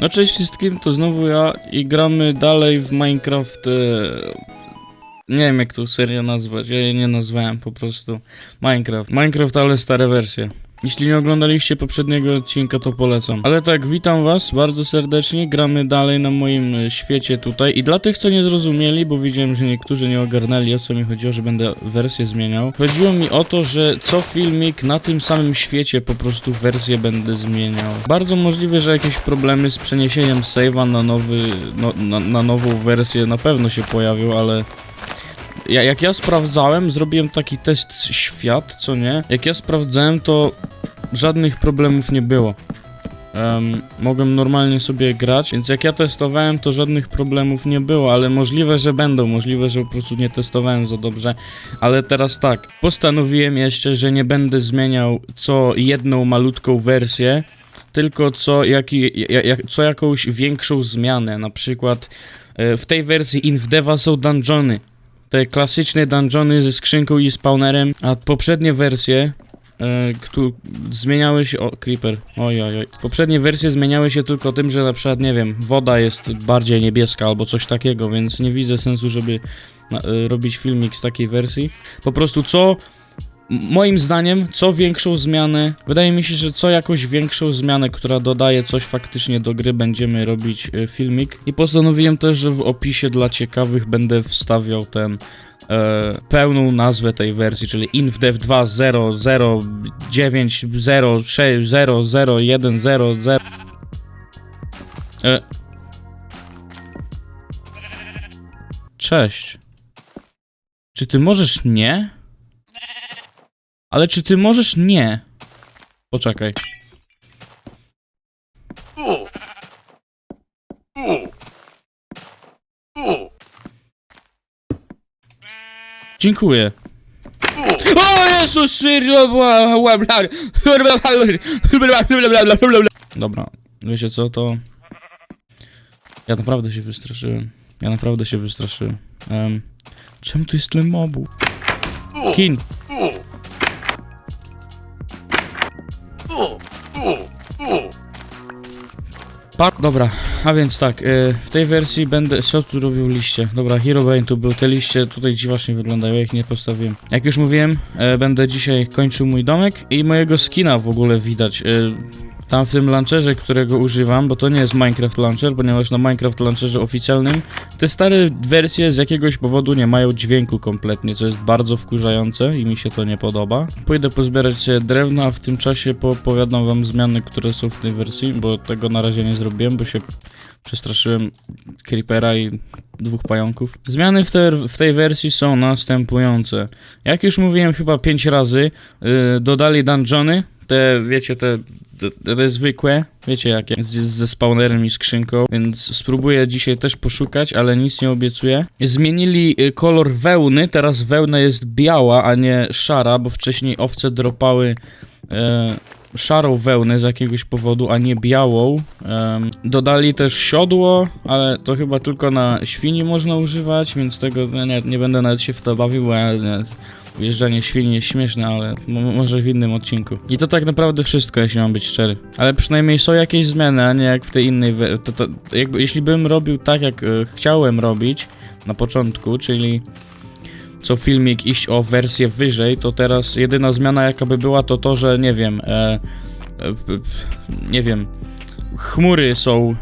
No cześć wszystkim, to znowu ja i gramy dalej w Minecraft. E... Nie wiem jak tą serię nazwać, ja jej nie nazwałem po prostu. Minecraft. Minecraft, ale stare wersje. Jeśli nie oglądaliście poprzedniego odcinka, to polecam. Ale tak, witam was bardzo serdecznie. Gramy dalej na moim e, świecie tutaj. I dla tych, co nie zrozumieli, bo widziałem, że niektórzy nie ogarnęli o co mi chodziło, że będę wersję zmieniał. Chodziło mi o to, że co filmik na tym samym świecie po prostu wersję będę zmieniał. Bardzo możliwe, że jakieś problemy z przeniesieniem save'a na nowy, no, na, na nową wersję na pewno się pojawią, ale ja, jak ja sprawdzałem, zrobiłem taki test świat, co nie? Jak ja sprawdzałem, to żadnych problemów nie było. Um, mogłem normalnie sobie grać, więc jak ja testowałem, to żadnych problemów nie było, ale możliwe, że będą, możliwe, że po prostu nie testowałem za dobrze. Ale teraz tak, postanowiłem jeszcze, że nie będę zmieniał co jedną malutką wersję, tylko co, jaki, ja, ja, co jakąś większą zmianę. Na przykład e, w tej wersji Infdeva są dungeony te klasyczne dungeony ze skrzynką i spawnerem, a poprzednie wersje, e, któ- zmieniały się, o, creeper, oj, oj, oj, poprzednie wersje zmieniały się tylko tym, że na przykład, nie wiem, woda jest bardziej niebieska albo coś takiego, więc nie widzę sensu, żeby na, e, robić filmik z takiej wersji. Po prostu co, moim zdaniem, co większą zmianę, wydaje mi się, że co jakąś większą zmianę, która dodaje coś faktycznie do gry, będziemy robić e, filmik. I postanowiłem też, że w opisie dla ciekawych będę wstawiał ten e, pełną nazwę tej wersji, czyli infdev 2.0.0.9.0.6.0.0.1.0.0 e. Cześć. Czy ty możesz nie? Ale czy ty możesz nie? Poczekaj. Dziękuję. O Jezus! Dobra, wiecie co, to... Ja naprawdę się wystraszyłem. Ja naprawdę się wystraszyłem. Um, czemu tu jest tyle mobu? Kin! Dobra, a więc tak, y, w tej wersji będę. Co tu robił liście? Dobra, Hero Brain tu był, te liście tutaj dziwacznie wyglądają, ja ich nie postawiłem. Jak już mówiłem, e, będę dzisiaj kończył mój domek i mojego skina w ogóle widać. y, tam w tym launcherze, którego używam, bo to nie jest Minecraft Launcher, ponieważ na Minecraft Launcherze oficjalnym te stare wersje z jakiegoś powodu nie mają dźwięku kompletnie, co jest bardzo wkurzające i mi się to nie podoba. Pójdę pozbierać sobie drewno, a w tym czasie poopowiadam wam zmiany, które są w tej wersji, bo tego na razie nie zrobiłem, bo się przestraszyłem creepera i dwóch pająków. Zmiany w, te, w tej wersji są następujące. Jak już mówiłem chyba 5 razy, yy, dodali dungeony, te, wiecie, te, te, zwykłe, wiecie jakie, z, ze spawnerem i skrzynką, więc spróbuję dzisiaj też poszukać, ale nic nie obiecuję. Zmienili y, kolor wełny, teraz wełna jest biała, a nie szara, bo wcześniej owce dropały e, szarą wełnę z jakiegoś powodu, a nie białą. Dodali też siodło, ale to chyba tylko na świni można używać, więc tego no, nie, nie będę nawet się w to bawił, bo ja, nie, Jeżdżanie świni jest śmieszne, ale mo- może w innym odcinku. I to tak naprawdę wszystko, jeśli mam być szczery. Ale przynajmniej są jakieś zmiany, a nie jak w tej innej. To, to, jakby, jeśli bym robił tak, jak e, chciałem robić na początku, czyli co filmik iść o wersję wyżej, to teraz jedyna zmiana, jaka by była, to to, że nie wiem. E, e, nie wiem. Chmury są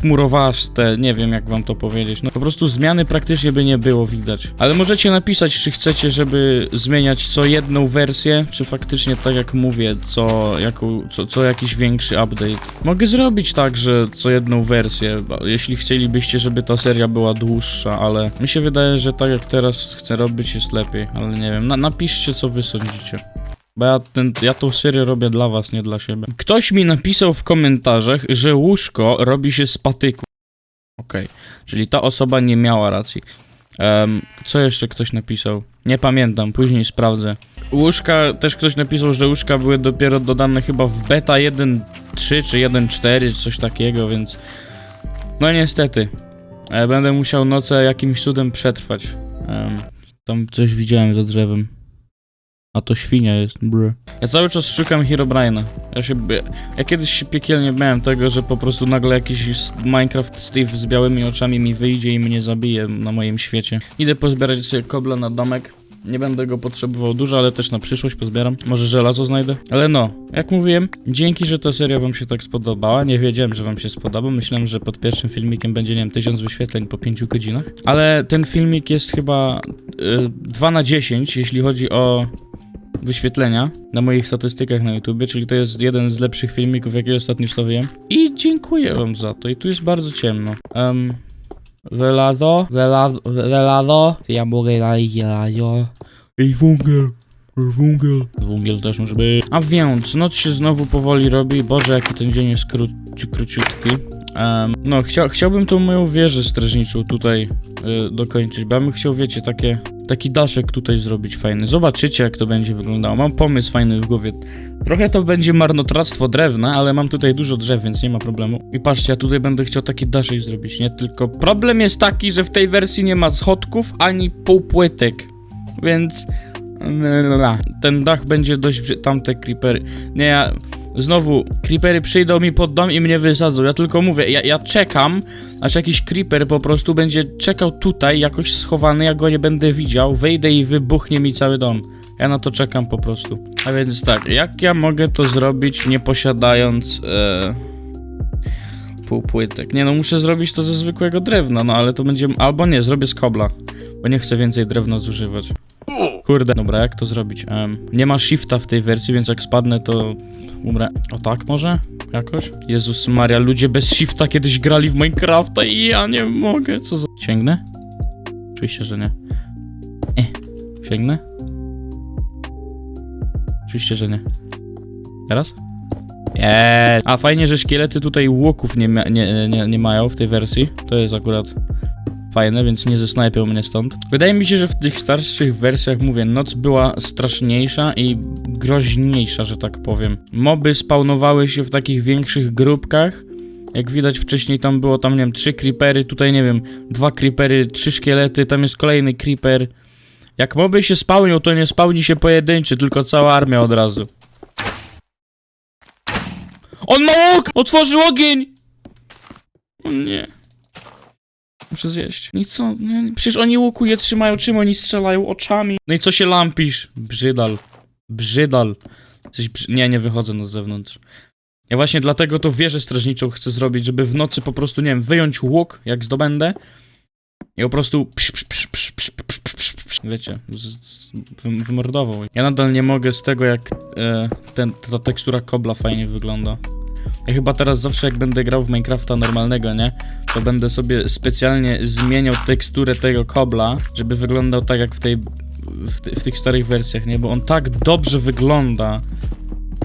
chmurowaste, nie wiem jak wam to powiedzieć. No po prostu zmiany praktycznie by nie było widać. Ale możecie napisać, czy chcecie, żeby zmieniać co jedną wersję, czy faktycznie tak jak mówię, co, jaką, co, co jakiś większy update. Mogę zrobić tak, że co jedną wersję, jeśli chcielibyście, żeby ta seria była dłuższa, ale mi się wydaje, że tak jak teraz chcę robić jest lepiej, ale nie wiem. Na, napiszcie co wy sądzicie. Bo ja, ten, ja tą serię robię dla was, nie dla siebie. Ktoś mi napisał w komentarzach, że łóżko robi się z patyku. Okej, czyli ta osoba nie miała racji. Em, co jeszcze ktoś napisał? Nie pamiętam, później sprawdzę. Łóżka, też ktoś napisał, że łóżka były dopiero dodane chyba w beta 1.3 czy 1.4, coś takiego, więc... No niestety. E, będę musiał noce jakimś cudem przetrwać. Em, tam coś widziałem za drzewem. A to świnia jest, br. Ja cały czas szukam Herobrine'a. Ja się... Ja, kiedyś się piekielnie bałem tego, że po prostu nagle jakiś Minecraft Steve z białymi oczami mi wyjdzie i mnie zabije na moim świecie. Idę pozbierać sobie kobla na domek. Nie będę go potrzebował dużo, ale też na przyszłość pozbieram. Może żelazo znajdę. Ale no, jak mówiłem, dzięki, że ta seria wam się tak spodobała. Nie wiedziałem, że wam się spodoba. Myślałem, że pod pierwszym filmikiem będzie, nie wiem, 1000 wyświetleń po 5 godzinach. Ale ten filmik jest chyba y, 2 na 10, jeśli chodzi o wyświetlenia na moich statystykach na YouTubie, czyli to jest jeden z lepszych filmików, jakie ostatnio wstawiłem. I dziękuję wam za to. I tu jest bardzo ciemno. Um, velado, velado, velado. Ja mogę radio. Ej, wągiel. Wągiel. Wągiel też może być. A więc, noc się znowu powoli robi. Boże, jaki ten dzień jest kró króciutki. Em, no, chcia chciałbym tą moją wieżę strażniczą tutaj y, dokończyć, bo ja bym chciał, wiecie, takie, taki daszek tutaj zrobić fajny. Zobaczycie, jak to będzie wyglądało. Mam pomysł fajny w głowie. Trochę to będzie marnotrawstwo drewna, ale mam tutaj dużo drzew, więc nie ma problemu. I patrzcie, ja tutaj będę chciał taki daszek zrobić, nie? Tylko problem jest taki, że w tej wersji nie ma schodków ani półpłytek, więc... Ten dach będzie dość... Tamte creepery... Nie, ja... Znowu, creepery przyjdą mi pod dom i mnie wysadzą. Ja tylko mówię, ja, ja czekam, aż jakiś creeper po prostu będzie czekał tutaj, jakoś schowany, ja go nie będę widział, wejdę i wybuchnie mi cały dom. Ja na to czekam po prostu. A więc tak, jak ja mogę to zrobić nie posiadając e, półpłytek? Nie no, muszę zrobić to ze zwykłego drewna, no ale to będzie... Albo nie, zrobię z kobla, bo nie chcę więcej drewna zużywać. Kurde, dobra, jak to zrobić? Em, nie ma shifta w tej wersji, więc jak spadnę, to umrę. O tak może? Jakoś? Jezus Maria, ludzie bez shifta kiedyś grali w Minecrafta i ja nie mogę, co za... Sięgnę? Oczywiście, że nie. E, sięgnę? Oczywiście, że nie. Teraz? Nie. A fajnie, że szkielety tutaj łuków nie, nie, nie, nie mają w tej wersji. To jest akurat fajne, więc nie zesnajpią mnie stąd. Wydaje mi się, że w tych starszych wersjach, mówię, noc była straszniejsza i groźniejsza, że tak powiem. Moby spawnowały się w takich większych grupkach. Jak widać wcześniej tam było tam, nie wiem, trzy creepery, tutaj nie wiem, dwa creepery, trzy szkielety, tam jest kolejny creeper. Jak moby się spełnią, to nie spełni się pojedynczy, tylko cała armia od razu. On ma łuk! Otworzył ogień! O nie. Muszę zjeść. No i co? No, Przecież oni łuku nie trzymają, czym oni strzelają? Oczami. No i co się lampisz? Brzydal. Brzydal. Coś brzy... Nie, nie wychodzę na zewnątrz. Ja właśnie dlatego to wieżę strażniczą chcę zrobić, żeby w nocy po prostu, nie wiem, wyjąć łuk, jak zdobędę i po prostu psz, psz, psz, psz, psz, psz, psz, psz, wiecie, z, z, wy, wymordował. Ja nadal nie mogę z tego, jak e, ten, ta tekstura kobla fajnie wygląda. Ja chyba teraz zawsze jak będę grał w Minecrafta normalnego, nie? To będę sobie specjalnie zmieniał teksturę tego kobla, żeby wyglądał tak jak w tej w, ty, w tych starych wersjach, nie? Bo on tak dobrze wygląda.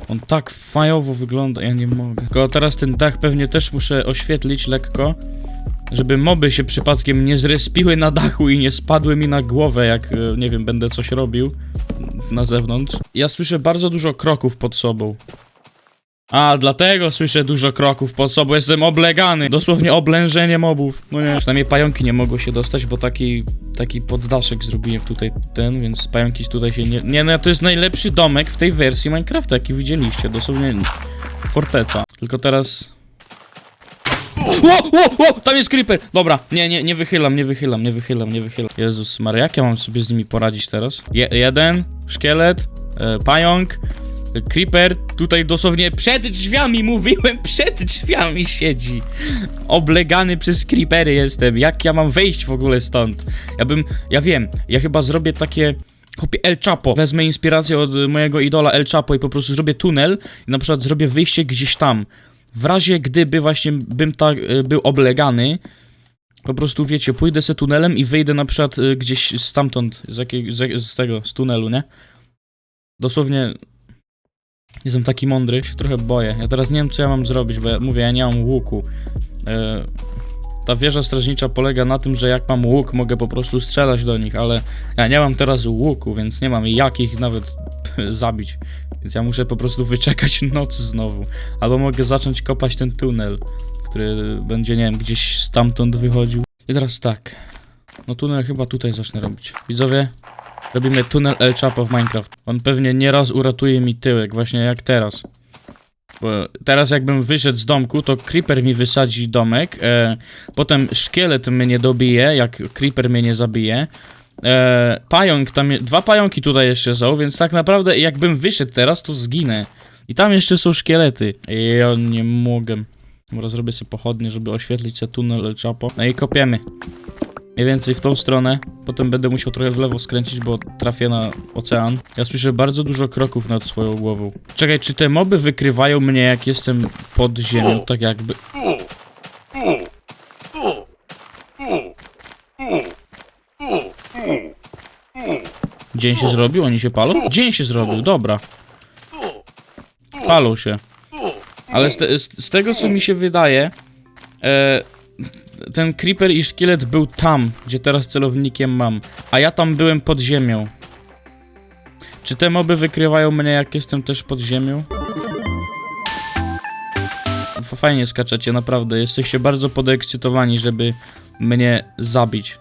On tak fajowo wygląda, ja nie mogę. Tylko teraz ten dach pewnie też muszę oświetlić lekko, żeby moby się przypadkiem nie zrespiły na dachu i nie spadły mi na głowę, jak, e, nie wiem, będę coś robił na zewnątrz. Ja słyszę bardzo dużo kroków pod sobą. A, dlatego słyszę dużo kroków pod sobą, jestem oblegany. Dosłownie oblężenie mobów. No nie. Przynajmniej pająki nie mogą się dostać, bo taki, taki poddaszek zrobiłem tutaj ten, więc pająki tutaj się nie... Nie, no to jest najlepszy domek w tej wersji Minecrafta, jaki widzieliście. Dosłownie forteca. Tylko teraz... Ło, ło, ło, tam jest creeper! Dobra, nie, nie, nie wychylam, nie wychylam, nie wychylam, nie wychylam. Jezus Maria, jak ja mam sobie z nimi poradzić teraz? Je jeden, szkielet, e, pająk, Creeper tutaj dosłownie przed drzwiami, mówiłem, przed drzwiami siedzi. Oblegany przez creepery jestem. Jak ja mam wejść w ogóle stąd? Ja bym, ja wiem, ja chyba zrobię takie... Chłopie, El Chapo. Wezmę inspirację od mojego idola El Chapo i po prostu zrobię tunel i na przykład zrobię wyjście gdzieś tam. W razie gdyby właśnie bym tak y, był oblegany, po prostu wiecie, pójdę se tunelem i wyjdę na przykład y, gdzieś stamtąd, z, jakiej, z, z tego, z tunelu, nie? Dosłownie Jestem taki mądry, się trochę boję. Ja teraz nie wiem, co ja mam zrobić, bo ja mówię, ja nie mam łuku. E, ta wieża strażnicza polega na tym, że jak mam łuk, mogę po prostu strzelać do nich, ale ja nie mam teraz łuku, więc nie mam jak ich nawet zabić. Więc ja muszę po prostu wyczekać noc znowu. Albo mogę zacząć kopać ten tunel, który będzie, nie wiem, gdzieś stamtąd wychodził. I teraz tak. No tunel chyba tutaj zacznę robić. Widzowie, Robimy tunel El Chapo w Minecraft. On pewnie nieraz uratuje mi tyłek, właśnie jak teraz. Bo teraz jakbym wyszedł z domku, to creeper mi wysadzi domek, e, potem szkielet mnie dobije, jak creeper mnie nie zabije. E, pająk tam, je- dwa pająki tutaj jeszcze są, więc tak naprawdę jakbym wyszedł teraz, to zginę. I tam jeszcze są szkielety. Ja nie mogę. Dobra, zrobię sobie pochodnie, żeby oświetlić sobie tunel El Chapo. No i kopiemy. Mniej więcej w tą stronę. Potem będę musiał trochę w lewo skręcić, bo trafię na ocean. Ja słyszę bardzo dużo kroków nad swoją głową. Czekaj, czy te moby wykrywają mnie jak jestem pod ziemią, tak jakby... Dzień się zrobił? Oni się palą? Dzień się zrobił, dobra. Palą się. Ale z, te, z, z tego co mi się wydaje, e, ten creeper i szkielet był tam, gdzie teraz celownikiem mam, a ja tam byłem pod ziemią. Czy te moby wykrywają mnie, jak jestem też pod ziemią? Fajnie skaczecie, naprawdę. Jesteście bardzo podekscytowani, żeby mnie zabić.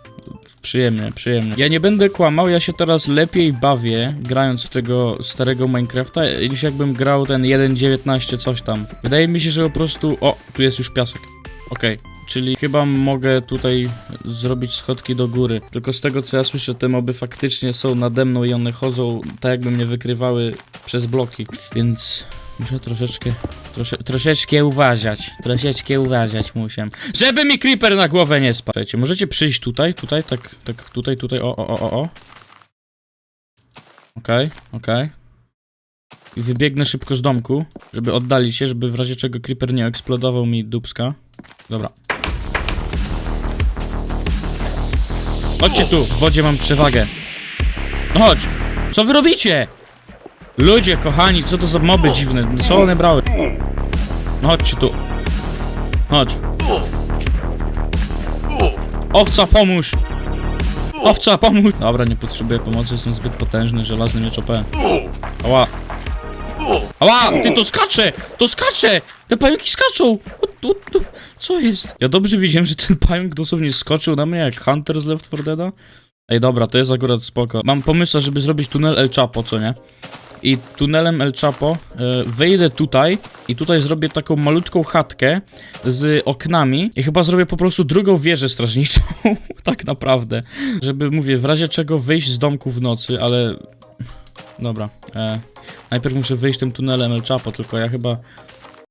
Przyjemnie, przyjemnie. Ja nie będę kłamał, ja się teraz lepiej bawię, grając w tego starego Minecrafta, niż jakbym grał ten 1.19 coś tam. Wydaje mi się, że po prostu... O, tu jest już piasek. Okej. Czyli chyba mogę tutaj zrobić schodki do góry. Tylko z tego co ja słyszę, te moby faktycznie są nade mną i one chodzą tak jakby mnie wykrywały przez bloki. Więc muszę troszeczkę, trosze, troszeczkę uważać. Troszeczkę uważać muszę. Żeby mi creeper na głowę nie spadł. Słuchajcie, możecie przyjść tutaj, tutaj, tak, tak, tutaj, tutaj, o, o, o, o. Okej, okej. I wybiegnę szybko z domku, żeby oddalić się, żeby w razie czego creeper nie eksplodował mi dupska. Dobra. Chodźcie tu, w wodzie mam przewagę. No chodź. Co wy robicie? Ludzie, kochani, co to za moby dziwne? Co one brały? No chodźcie tu. Chodź. Owca, pomóż! Owca, pomóż! Dobra, nie potrzebuję pomocy, jestem zbyt potężny, żelazny miecz OP. Ała. Ała, ty to skacze! To skacze! Te pająki skaczą! O, o, Co jest? Ja dobrze widziałem, że ten pająk dosłownie skoczył na mnie jak Hunter z Left 4 Deada. Ej, dobra, to jest akurat spoko. Mam pomysł, żeby zrobić tunel El Chapo, co nie? I tunelem El Chapo e, wejdę tutaj i tutaj zrobię taką malutką chatkę z oknami i chyba zrobię po prostu drugą wieżę strażniczą, tak naprawdę. Żeby, mówię, w razie czego wyjść z domku w nocy, ale... Dobra, e, najpierw muszę wyjść tym tunelem El Chapo, tylko ja chyba...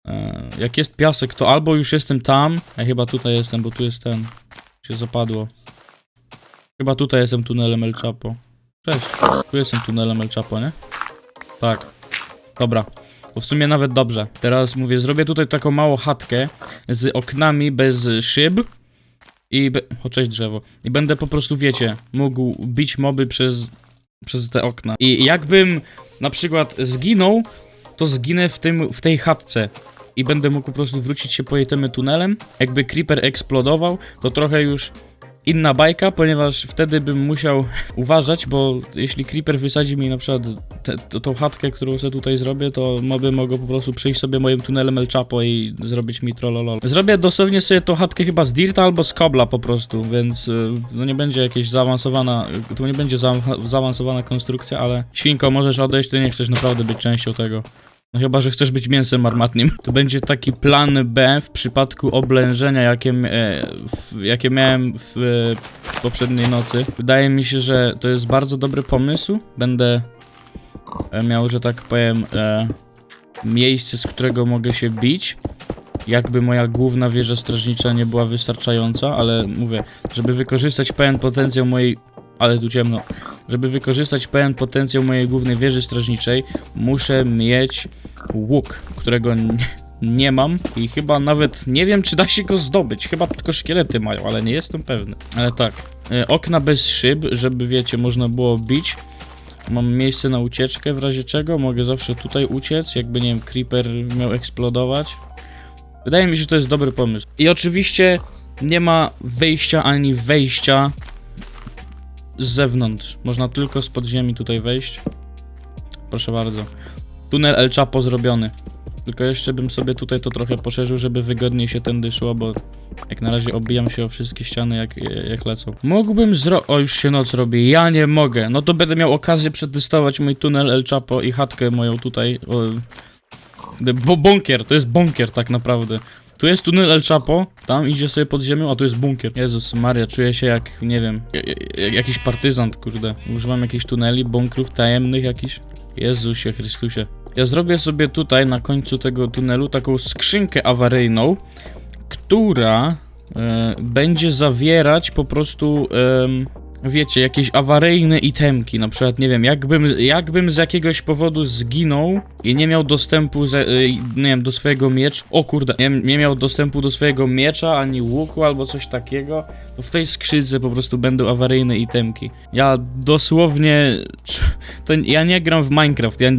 E, jak jest piasek, to albo już jestem tam, a chyba tutaj jestem, bo tu jest ten... się zapadło. Chyba tutaj jestem tunelem El Chapo. Cześć, tu jestem tunelem El Chapo, nie? Tak. Dobra. Bo w sumie nawet dobrze. Teraz mówię, zrobię tutaj taką małą chatkę z oknami bez szyb. I. Be... O, cześć drzewo. I będę po prostu, wiecie, mógł bić moby przez, przez te okna. I jakbym na przykład zginął, to zginę w, tym, w tej chatce. I będę mógł po prostu wrócić się po jej temy tunelem. Jakby creeper eksplodował, to trochę już inna bajka, ponieważ wtedy bym musiał uważać, bo jeśli creeper wysadzi mi na przykład te, to, tą chatkę, którą sobie tutaj zrobię, to moby mogą po prostu przyjść sobie moim tunelem El Chapo i zrobić mi trollolol. Zrobię dosłownie sobie tą chatkę chyba z dirta albo z kobla po prostu, więc y, no nie będzie jakieś zaawansowana, to nie będzie za, zaawansowana konstrukcja, ale świnko, możesz odejść, ty nie chcesz naprawdę być częścią tego. No chyba, że chcesz być mięsem armatnim. To będzie taki plan B w przypadku oblężenia, jakie, e, w, jakie miałem w e, poprzedniej nocy. Wydaje mi się, że to jest bardzo dobry pomysł. Będę e, miał, że tak powiem, e, miejsce, z którego mogę się bić. Jakby moja główna wieża strażnicza nie była wystarczająca, ale mówię, żeby wykorzystać pełen potencjał mojej... Ale tu ciemno. Żeby wykorzystać pełen potencjał mojej głównej wieży strażniczej, muszę mieć łuk, którego nie mam i chyba nawet nie wiem, czy da się go zdobyć. Chyba tylko szkielety mają, ale nie jestem pewny. Ale tak, e, okna bez szyb, żeby wiecie, można było bić. Mam miejsce na ucieczkę, w razie czego mogę zawsze tutaj uciec, jakby nie wiem, creeper miał eksplodować. Wydaje mi się, że to jest dobry pomysł. I oczywiście nie ma wyjścia ani wejścia z zewnątrz. Można tylko z podziemi tutaj wejść. Proszę bardzo. Tunel El Chapo zrobiony. Tylko jeszcze bym sobie tutaj to trochę poszerzył, żeby wygodniej się tędy szło, bo jak na razie obijam się o wszystkie ściany, jak, jak lecą. Mógłbym zro... O, już się noc robi. Ja nie mogę. No to będę miał okazję przetestować mój tunel El Chapo i chatkę moją tutaj. O, bo bunkier, to jest bunkier tak naprawdę. Tu jest tunel El Chapo, tam idzie sobie pod ziemią, a tu jest bunkier. Jezus Maria, czuję się jak, nie wiem, jakiś partyzant, kurde. Używam jakichś tuneli, bunkrów tajemnych jakiś. Jezusie Chrystusie. Ja zrobię sobie tutaj na końcu tego tunelu taką skrzynkę awaryjną, która e, będzie zawierać po prostu, wiecie, jakieś awaryjne itemki. Na przykład, nie wiem, jakbym, jakbym z jakiegoś powodu zginął i nie miał dostępu, ze, e, nie wiem, do swojego miecza. O kurde, nie, nie miał dostępu do swojego miecza ani łuku albo coś takiego, to w tej skrzydce po prostu będą awaryjne itemki. Ja dosłownie. To ja nie gram w Minecraft. Ja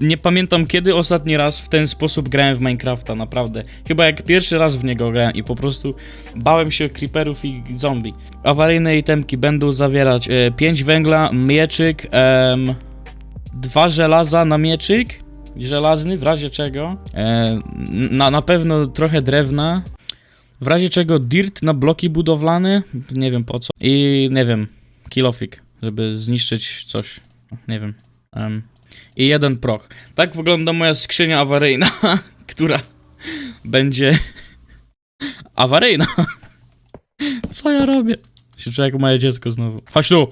nie pamiętam kiedy ostatni raz w ten sposób grałem w Minecrafta, naprawdę. Chyba jak pierwszy raz w niego grałem i po prostu bałem się creeperów i zombie. Awaryjne itemki będą zawierać 5 węgla, mieczyk, dwa żelaza na mieczyk. Żelazny, w razie czego. E, na, na pewno trochę drewna. W razie czego dirt na bloki budowlane. Nie wiem po co. I nie wiem, kilofik, żeby zniszczyć coś. Nie wiem. Em, I jeden proch. Tak wygląda moja skrzynia awaryjna, która będzie awaryjna. Co ja robię? Się czuję jak moje dziecko znowu. Chodź tu!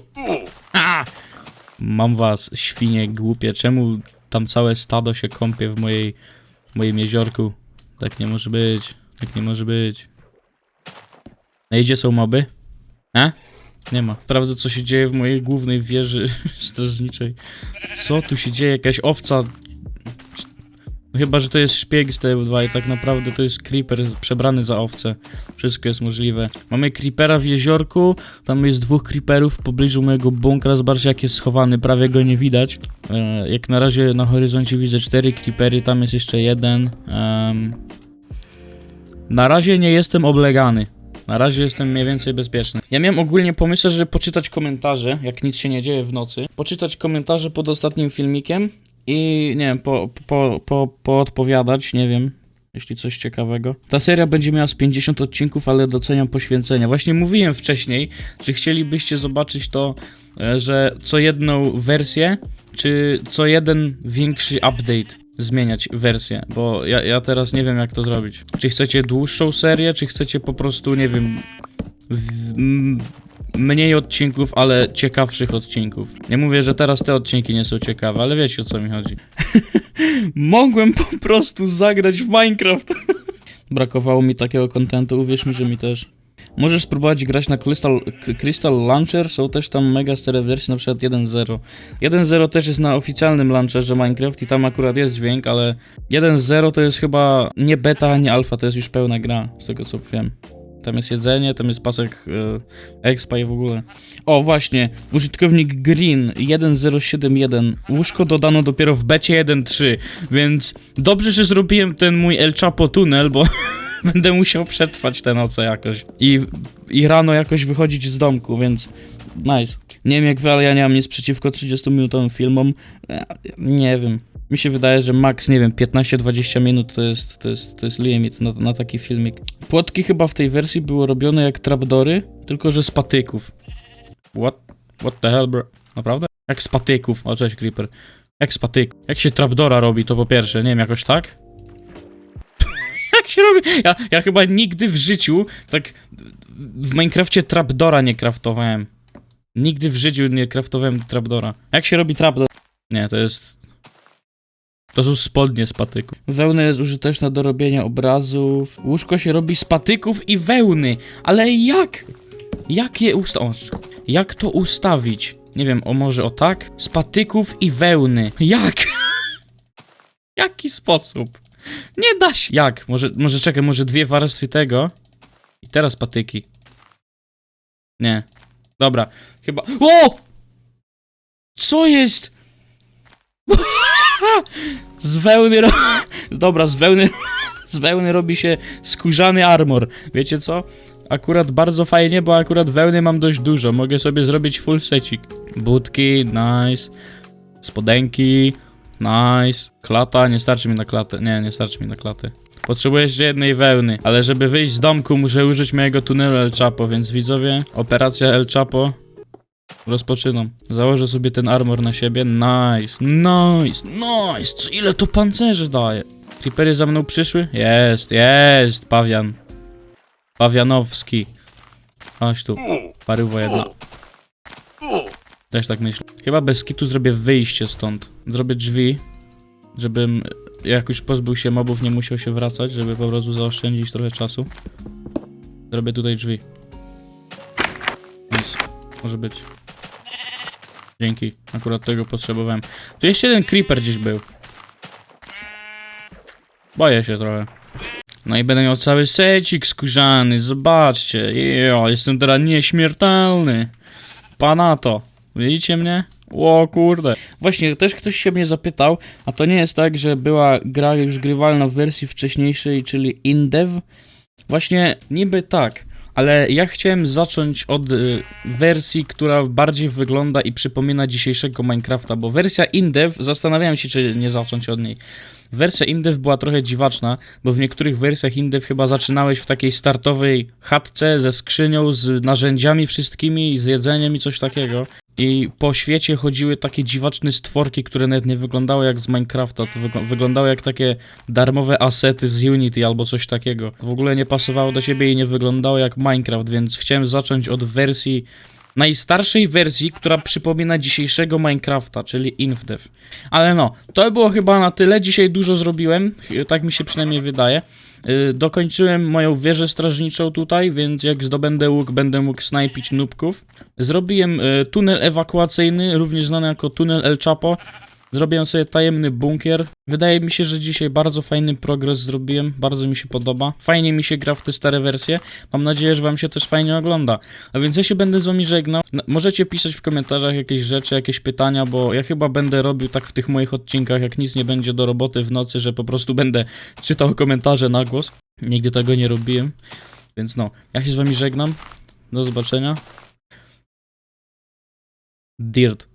A! Mam was, świnie głupie. Czemu tam całe stado się kąpie w mojej, moim jeziorku? Tak nie może być. Tak nie może być. Ej, gdzie są moby? E? Nie ma. Sprawdzę, co się dzieje w mojej głównej wieży strażniczej. Co tu się dzieje? Jakaś owca. Chyba, że to jest szpieg z TF2 i tak naprawdę to jest creeper przebrany za owcę. Wszystko jest możliwe. Mamy creepera w jeziorku, tam jest dwóch creeperów w pobliżu mojego bunkra. Zobaczcie, jak jest schowany, prawie go nie widać. E, jak na razie na horyzoncie widzę cztery creepery, tam jest jeszcze jeden. Na razie nie jestem oblegany. Na razie jestem mniej więcej bezpieczny. Ja miałem ogólnie pomysł, żeby poczytać komentarze, jak nic się nie dzieje w nocy. Poczytać komentarze pod ostatnim filmikiem i nie wiem, po, po, po, poodpowiadać, nie wiem, jeśli coś ciekawego. Ta seria będzie miała z 50 odcinków, ale doceniam poświęcenia. Właśnie mówiłem wcześniej, czy chcielibyście zobaczyć to, e, że co jedną wersję, czy co jeden większy update zmieniać wersję, bo ja, ja teraz nie wiem jak to zrobić. Czy chcecie dłuższą serię, czy chcecie po prostu, nie wiem, w, mniej odcinków, ale ciekawszych odcinków. Nie mówię, że teraz te odcinki nie są ciekawe, ale wiecie o co mi chodzi. Mogłem po prostu zagrać w Minecraft. Brakowało mi takiego kontentu, uwierz mi, że mi też. Możesz spróbować grać na Crystal, Crystal Launcher, są też tam mega stare wersje, na przykład 1.0. 1.0 też jest na oficjalnym launcherze Minecraft i tam akurat jest dźwięk, ale 1.0 to jest chyba nie beta, ani alfa, to jest już pełna gra, z tego co wiem. Tam jest jedzenie, tam jest pasek e, expa i w ogóle. O, właśnie, użytkownik Green 1071. Łóżko dodano dopiero w becie 1.3, więc dobrze, że zrobiłem ten mój El Chapo tunel, bo będę musiał przetrwać te noce jakoś. I, I rano jakoś wychodzić z domku, więc nice. Nie wiem jak wy, ale ja nie mam nic przeciwko 30-minutowym filmom. E, Nie wiem. Mi się wydaje, że max, nie wiem, 15-20 minut to jest, to jest, to jest limit na, na taki filmik. Płotki chyba w tej wersji były robione jak trapdory, tylko że z patyków. What? What the hell, bro? Naprawdę? Jak z patyków. O, cześć, Creeper. Jak z patyków. Jak się trapdora robi, to po pierwsze, nie wiem, jakoś tak? jak się robi? Ja, ja chyba nigdy w życiu tak w Minecrafcie trapdora nie craftowałem. Nigdy w życiu nie craftowałem trapdora. Jak się robi trapdor? Nie, to jest... To są spodnie z patyków. Wełna jest użyteczna do robienia obrazów. Łóżko się robi z patyków i wełny. Ale jak? Jak je ustawić? Jak to ustawić? Nie wiem, o może o tak? Z patyków i wełny. Jak? Jaki sposób? Nie da się. Jak? Może, może czekaj, może dwie warstwy tego? I teraz patyki. Nie. Dobra, chyba... O! Co jest? Z wełny ro... Dobra, z wełny... Z wełny robi się skórzany armor. Wiecie co? Akurat bardzo fajnie, bo akurat wełny mam dość dużo. Mogę sobie zrobić full secik. Budki, nice. Spodenki. Nice. Klata, nie starczy mi na klatę. Nie, nie starczy mi na klatę. Potrzebuję jeszcze jednej wełny, ale żeby wyjść z domku muszę użyć mojego tunelu El Chapo, więc widzowie, operacja El Chapo rozpoczynam. Założę sobie ten armor na siebie. Nice, nice, nice. Co, ile to pancerzy daje? Creepery za mną przyszły? Jest, jest, pawian. Pawianowski. Chodź tu, parywa jedna. Też tak myślę. Chyba bez kitu zrobię wyjście stąd. Zrobię drzwi, żebym jak już pozbył się mobów, nie musiał się wracać, żeby po prostu zaoszczędzić trochę czasu. Zrobię tutaj drzwi. Nic, może być. Dzięki, akurat tego potrzebowałem. Tu jeszcze jeden creeper gdzieś był. Boję się trochę. No i będę miał cały secik skórzany, zobaczcie. Jo, jestem teraz nieśmiertelny. Pana to. Widzicie mnie? O kurde. Właśnie, też ktoś się mnie zapytał, a to nie jest tak, że była gra już grywalna w wersji wcześniejszej, czyli InDev? Właśnie, niby tak, ale ja chciałem zacząć od y, wersji, która bardziej wygląda i przypomina dzisiejszego Minecrafta, bo wersja InDev, zastanawiałem się, czy nie zacząć od niej. Wersja InDev była trochę dziwaczna, bo w niektórych wersjach InDev chyba zaczynałeś w takiej startowej chatce ze skrzynią, z narzędziami wszystkimi, z jedzeniem i coś takiego. I po świecie chodziły takie dziwaczne stworki, które nawet nie wyglądały jak z Minecrafta, to wygl- wyglądały jak takie darmowe asety z Unity albo coś takiego. W ogóle nie pasowało do siebie i nie wyglądało jak Minecraft, więc chciałem zacząć od wersji najstarszej wersji, która przypomina dzisiejszego Minecrafta, czyli InfDev. Ale no, to było chyba na tyle. Dzisiaj dużo zrobiłem, tak mi się przynajmniej wydaje. Yy, dokończyłem moją wieżę strażniczą tutaj, więc jak zdobędę łuk, będę mógł snajpić nubków. Zrobiłem y, tunel ewakuacyjny, również znany jako tunel El Chapo. Zrobiłem sobie tajemny bunkier. Wydaje mi się, że dzisiaj bardzo fajny progres zrobiłem, bardzo mi się podoba. Fajnie mi się gra w te stare wersje. Mam nadzieję, że wam się też fajnie ogląda. A więc ja się będę z wami żegnał. N- Możecie pisać w komentarzach jakieś rzeczy, jakieś pytania, bo ja chyba będę robił tak w tych moich odcinkach, jak nic nie będzie do roboty w nocy, że po prostu będę czytał komentarze na głos. Nigdy tego nie robiłem. Więc no, ja się z wami żegnam. Do zobaczenia. Dirt.